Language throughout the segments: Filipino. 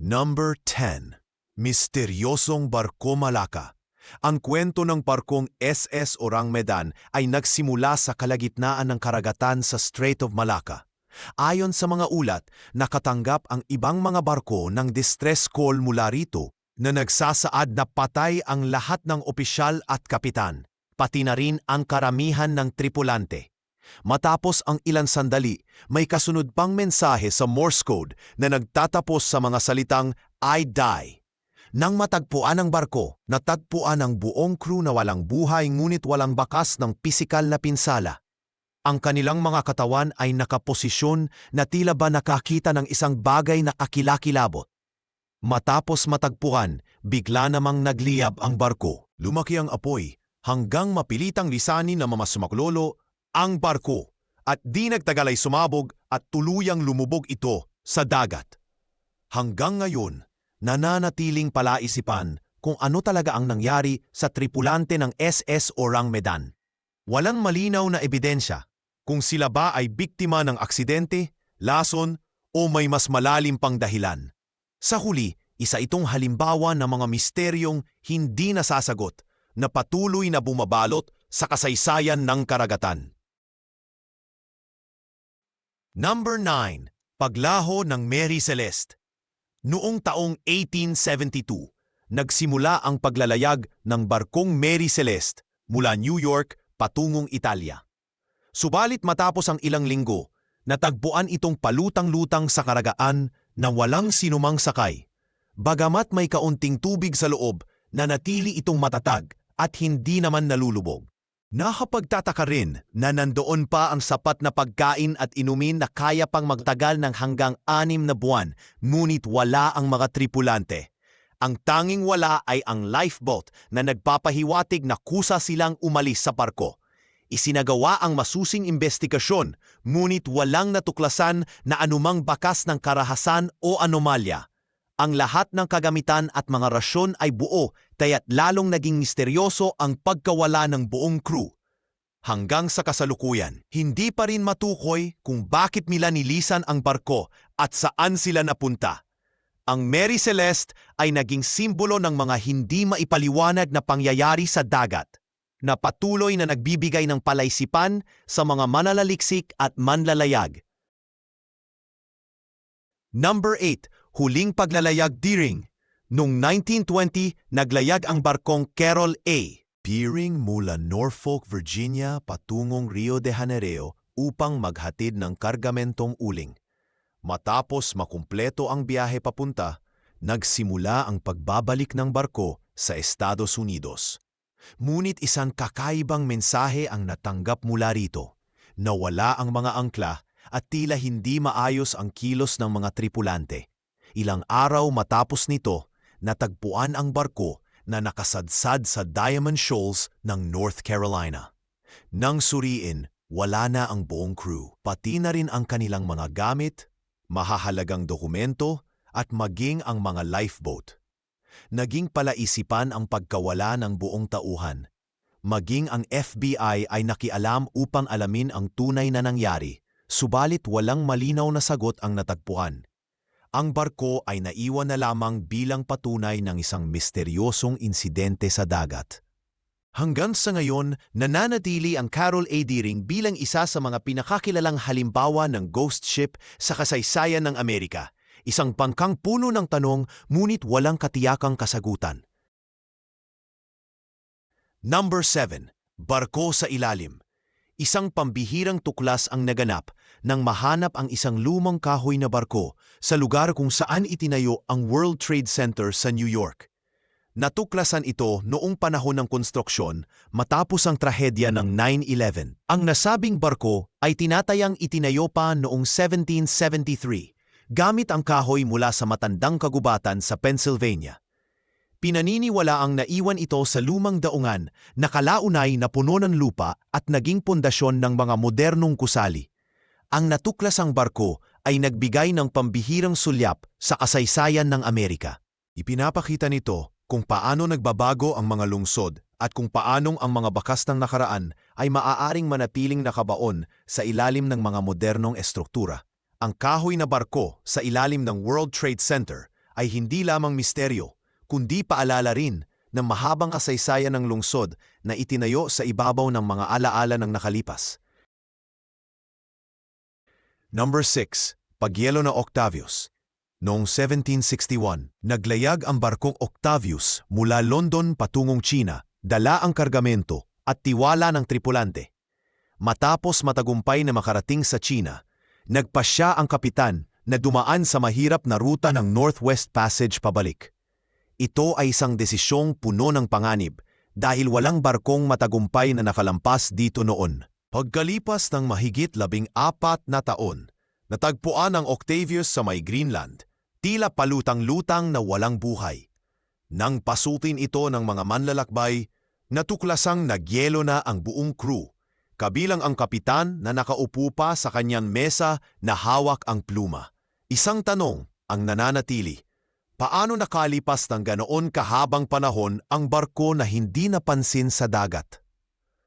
Number 10. Misteryosong Barko Malaka. Ang kwento ng barkong SS Orang Medan ay nagsimula sa kalagitnaan ng karagatan sa Strait of Malacca. Ayon sa mga ulat, nakatanggap ang ibang mga barko ng distress call mula rito na nagsasaad na patay ang lahat ng opisyal at kapitan, pati na rin ang karamihan ng tripulante. Matapos ang ilan sandali, may kasunod pang mensahe sa Morse code na nagtatapos sa mga salitang I die. Nang matagpuan ang barko, natagpuan ang buong crew na walang buhay ngunit walang bakas ng pisikal na pinsala. Ang kanilang mga katawan ay nakaposisyon na tila ba nakakita ng isang bagay na kakilakilabot. Matapos matagpuan, bigla namang nagliyab ang barko. Lumaki ang apoy hanggang mapilitang lisanin na mamasumaklolo ang barko at di nagtagal ay sumabog at tuluyang lumubog ito sa dagat. Hanggang ngayon, nananatiling palaisipan kung ano talaga ang nangyari sa tripulante ng SS Orang Medan. Walang malinaw na ebidensya kung sila ba ay biktima ng aksidente, lason o may mas malalim pang dahilan. Sa huli, isa itong halimbawa ng mga misteryong hindi nasasagot na patuloy na bumabalot sa kasaysayan ng karagatan. Number 9. Paglaho ng Mary Celeste Noong taong 1872, nagsimula ang paglalayag ng barkong Mary Celeste mula New York patungong Italia. Subalit matapos ang ilang linggo, natagpuan itong palutang-lutang sa karagaan na walang sinumang sakay. Bagamat may kaunting tubig sa loob, nanatili itong matatag at hindi naman nalulubog. Nakapagtataka rin na nandoon pa ang sapat na pagkain at inumin na kaya pang magtagal ng hanggang anim na buwan, ngunit wala ang mga tripulante. Ang tanging wala ay ang lifeboat na nagpapahiwatig na kusa silang umalis sa barko. Isinagawa ang masusing investigasyon, ngunit walang natuklasan na anumang bakas ng karahasan o anomalya. Ang lahat ng kagamitan at mga rasyon ay buo, kaya't lalong naging misteryoso ang pagkawala ng buong crew. Hanggang sa kasalukuyan, hindi pa rin matukoy kung bakit nila nilisan ang barko at saan sila napunta. Ang Mary Celeste ay naging simbolo ng mga hindi maipaliwanag na pangyayari sa dagat, na patuloy na nagbibigay ng palaisipan sa mga manlalaliksik at manlalayag. Number 8 huling paglalayag Deering. Noong 1920, naglayag ang barkong Carol A. Peering mula Norfolk, Virginia patungong Rio de Janeiro upang maghatid ng kargamentong uling. Matapos makumpleto ang biyahe papunta, nagsimula ang pagbabalik ng barko sa Estados Unidos. Ngunit isang kakaibang mensahe ang natanggap mula rito. Nawala ang mga angkla at tila hindi maayos ang kilos ng mga tripulante. Ilang araw matapos nito, natagpuan ang barko na nakasadsad sa Diamond Shoals ng North Carolina. Nang suriin, wala na ang buong crew, pati na rin ang kanilang mga gamit, mahahalagang dokumento, at maging ang mga lifeboat. Naging palaisipan ang pagkawala ng buong tauhan. Maging ang FBI ay nakialam upang alamin ang tunay na nangyari, subalit walang malinaw na sagot ang natagpuan. Ang barko ay naiwan na lamang bilang patunay ng isang misteryosong insidente sa dagat. Hanggang sa ngayon, nananatili ang Carol A. Deering bilang isa sa mga pinakakilalang halimbawa ng ghost ship sa kasaysayan ng Amerika, isang pangkang puno ng tanong ngunit walang katiyakang kasagutan. Number 7. Barko sa ilalim isang pambihirang tuklas ang naganap nang mahanap ang isang lumang kahoy na barko sa lugar kung saan itinayo ang World Trade Center sa New York. Natuklasan ito noong panahon ng konstruksyon matapos ang trahedya ng 9-11. Ang nasabing barko ay tinatayang itinayo pa noong 1773 gamit ang kahoy mula sa matandang kagubatan sa Pennsylvania. Pinaniniwala ang naiwan ito sa lumang daungan na kalaunay na puno ng lupa at naging pundasyon ng mga modernong kusali. Ang natuklasang barko ay nagbigay ng pambihirang sulyap sa kasaysayan ng Amerika. Ipinapakita nito kung paano nagbabago ang mga lungsod at kung paanong ang mga bakas ng nakaraan ay maaaring manatiling nakabaon sa ilalim ng mga modernong estruktura. Ang kahoy na barko sa ilalim ng World Trade Center ay hindi lamang misteryo, kundi paalala rin ng mahabang kasaysayan ng lungsod na itinayo sa ibabaw ng mga alaala ng nakalipas. Number 6. Pagyelo na Octavius Noong 1761, naglayag ang barkong Octavius mula London patungong China, dala ang kargamento at tiwala ng tripulante. Matapos matagumpay na makarating sa China, nagpasya ang kapitan na dumaan sa mahirap na ruta ng Northwest Passage pabalik. Ito ay isang desisyong puno ng panganib dahil walang barkong matagumpay na nakalampas dito noon. Pagkalipas ng mahigit labing apat na taon, natagpuan ang Octavius sa may Greenland, tila palutang-lutang na walang buhay. Nang pasutin ito ng mga manlalakbay, natuklasang nagyelo na ang buong crew, kabilang ang kapitan na nakaupo pa sa kanyang mesa na hawak ang pluma. Isang tanong ang nananatili, paano nakalipas ng ganoon kahabang panahon ang barko na hindi napansin sa dagat?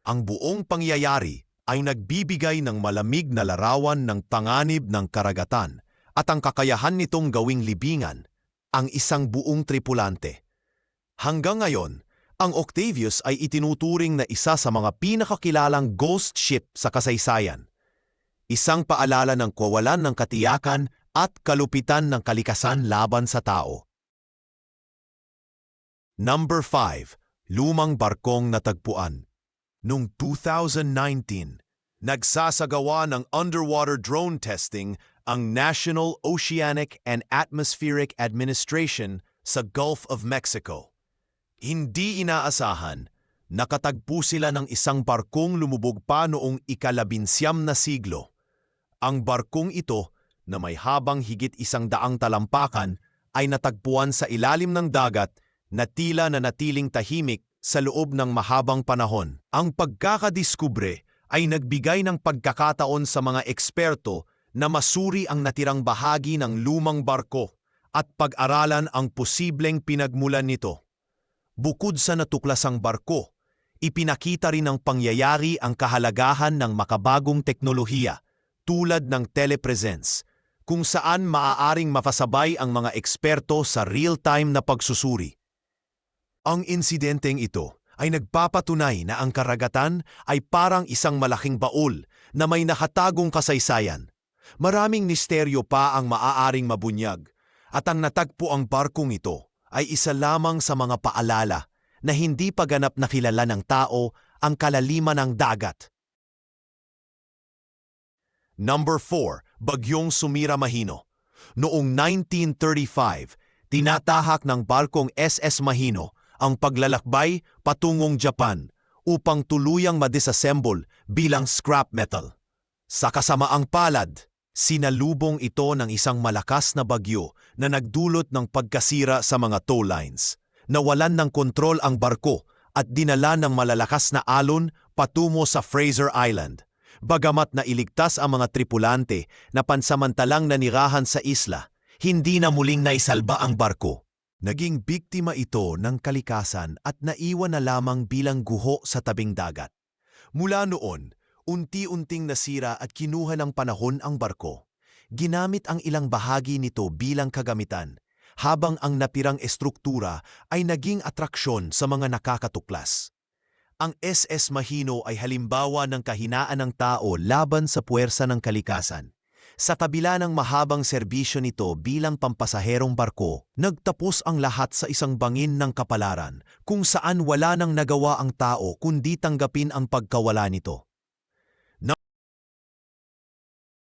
Ang buong pangyayari ay nagbibigay ng malamig na larawan ng panganib ng karagatan at ang kakayahan nitong gawing libingan ang isang buong tripulante. Hanggang ngayon, ang Octavius ay itinuturing na isa sa mga pinakakilalang ghost ship sa kasaysayan. Isang paalala ng kawalan ng katiyakan at kalupitan ng kalikasan laban sa tao. Number 5. Lumang barkong natagpuan. Noong 2019, nagsasagawa ng underwater drone testing ang National Oceanic and Atmospheric Administration sa Gulf of Mexico. Hindi inaasahan, nakatagpo sila ng isang barkong lumubog pa noong ikalabinsyam na siglo. Ang barkong ito, na may habang higit isang daang talampakan, ay natagpuan sa ilalim ng dagat na tila na natiling tahimik sa loob ng mahabang panahon. Ang pagkakadiskubre ay nagbigay ng pagkakataon sa mga eksperto na masuri ang natirang bahagi ng lumang barko at pag-aralan ang posibleng pinagmulan nito. Bukod sa natuklasang barko, ipinakita rin ng pangyayari ang kahalagahan ng makabagong teknolohiya tulad ng telepresence, kung saan maaaring mapasabay ang mga eksperto sa real-time na pagsusuri. Ang insidenteng ito ay nagpapatunay na ang karagatan ay parang isang malaking baul na may nakatagong kasaysayan Maraming misteryo pa ang maaaring mabunyag at ang natagpo ang barkong ito ay isa lamang sa mga paalala na hindi pa ganap na kilala ng tao ang kalaliman ng dagat. Number 4. Bagyong Sumira Mahino Noong 1935, tinatahak ng barkong SS Mahino ang paglalakbay patungong Japan upang tuluyang madisassemble bilang scrap metal. Sa kasamaang palad, Sinalubong ito ng isang malakas na bagyo na nagdulot ng pagkasira sa mga tow lines. Nawalan ng kontrol ang barko at dinala ng malalakas na alon patungo sa Fraser Island. Bagamat na iligtas ang mga tripulante na pansamantalang nanirahan sa isla, hindi na muling naisalba ang barko. Naging biktima ito ng kalikasan at naiwan na lamang bilang guho sa tabing dagat. Mula noon, unti-unting nasira at kinuha ng panahon ang barko. Ginamit ang ilang bahagi nito bilang kagamitan, habang ang napirang estruktura ay naging atraksyon sa mga nakakatuklas. Ang SS Mahino ay halimbawa ng kahinaan ng tao laban sa puwersa ng kalikasan. Sa kabila ng mahabang serbisyo nito bilang pampasaherong barko, nagtapos ang lahat sa isang bangin ng kapalaran kung saan wala nang nagawa ang tao kundi tanggapin ang pagkawala nito.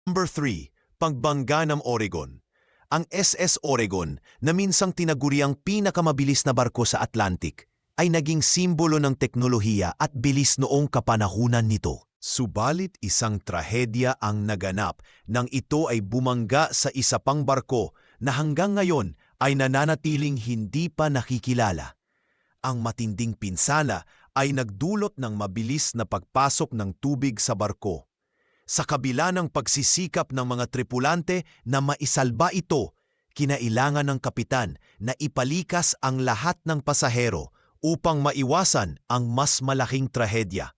Number 3. Pagbangga ng Oregon Ang SS Oregon, na minsang tinaguriang pinakamabilis na barko sa Atlantic, ay naging simbolo ng teknolohiya at bilis noong kapanahunan nito. Subalit isang trahedya ang naganap nang ito ay bumangga sa isa pang barko na hanggang ngayon ay nananatiling hindi pa nakikilala. Ang matinding pinsala ay nagdulot ng mabilis na pagpasok ng tubig sa barko sa kabila ng pagsisikap ng mga tripulante na maisalba ito, kinailangan ng kapitan na ipalikas ang lahat ng pasahero upang maiwasan ang mas malaking trahedya.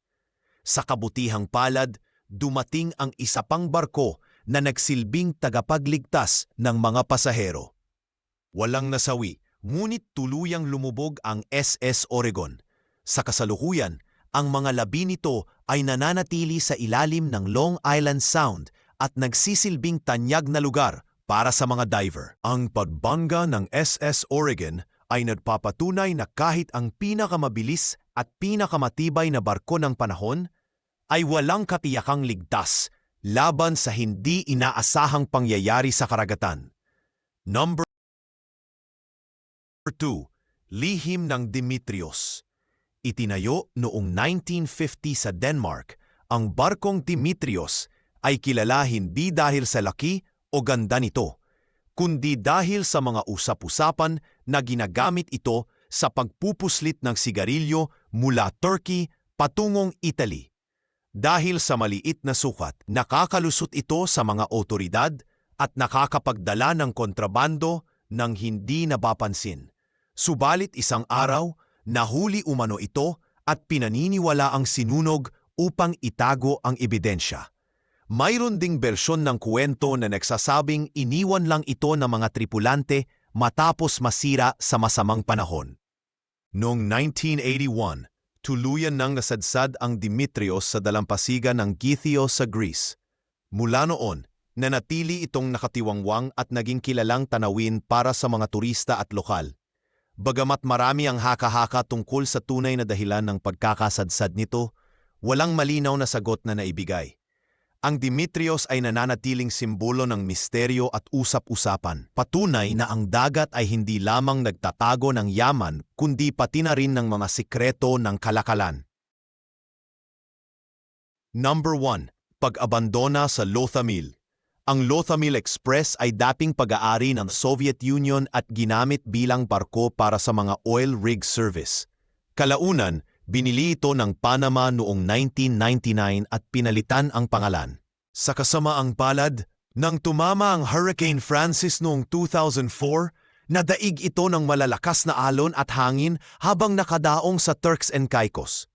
Sa kabutihang palad, dumating ang isa pang barko na nagsilbing tagapagligtas ng mga pasahero. Walang nasawi, ngunit tuluyang lumubog ang SS Oregon. Sa kasalukuyan, ang mga labi nito ay nananatili sa ilalim ng Long Island Sound at nagsisilbing tanyag na lugar para sa mga diver. Ang pagbangga ng SS Oregon ay nagpapatunay na kahit ang pinakamabilis at pinakamatibay na barko ng panahon ay walang katiyakang ligtas laban sa hindi inaasahang pangyayari sa karagatan. Number 2. Lihim ng Dimitrios Itinayo noong 1950 sa Denmark, ang barkong Dimitrios ay kilala hindi dahil sa laki o ganda nito, kundi dahil sa mga usap-usapan na ginagamit ito sa pagpupuslit ng sigarilyo mula Turkey patungong Italy. Dahil sa maliit na sukat, nakakalusot ito sa mga otoridad at nakakapagdala ng kontrabando ng hindi napapansin. Subalit isang araw, nahuli umano ito at pinaniniwala ang sinunog upang itago ang ebidensya. Mayroon ding bersyon ng kwento na nagsasabing iniwan lang ito ng mga tripulante matapos masira sa masamang panahon. Noong 1981, tuluyan nang nasadsad ang Dimitrios sa dalampasigan ng Githios sa Greece. Mula noon, nanatili itong nakatiwangwang at naging kilalang tanawin para sa mga turista at lokal. Bagamat marami ang haka-haka tungkol sa tunay na dahilan ng pagkakasadsad nito, walang malinaw na sagot na naibigay. Ang Dimitrios ay nananatiling simbolo ng misteryo at usap-usapan. Patunay na ang dagat ay hindi lamang nagtatago ng yaman, kundi pati na rin ng mga sikreto ng kalakalan. Number 1. Pag-abandona sa Lothamil Ang Lothamil Express ay dating pag-aari ng Soviet Union at ginamit bilang barko para sa mga oil rig service. Kalaunan, binili ito ng Panama noong 1999 at pinalitan ang pangalan. Sa kasamaang palad, nang tumama ang Hurricane Francis noong 2004, nadaig ito ng malalakas na alon at hangin habang nakadaong sa Turks and Caicos.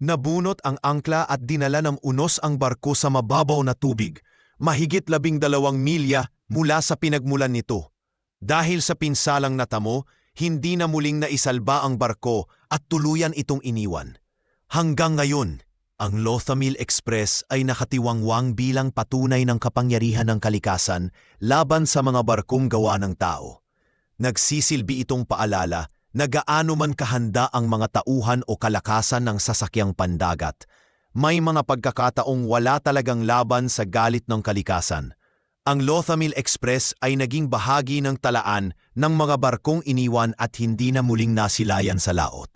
Nabunot ang angkla at dinala ng unos ang barko sa mababaw na tubig, mahigit labing dalawang milya mula sa pinagmulan nito. Dahil sa pinsalang natamo, hindi na muling naisalba ang barko at tuluyan itong iniwan. Hanggang ngayon, ang Lothamil Express ay nakatiwangwang bilang patunay ng kapangyarihan ng kalikasan laban sa mga barkong gawa ng tao. Nagsisilbi itong paalala na gaano man kahanda ang mga tauhan o kalakasan ng sasakyang pandagat. May mga pagkakataong wala talagang laban sa galit ng kalikasan. Ang Lothamil Express ay naging bahagi ng talaan ng mga barkong iniwan at hindi na muling nasilayan sa laot.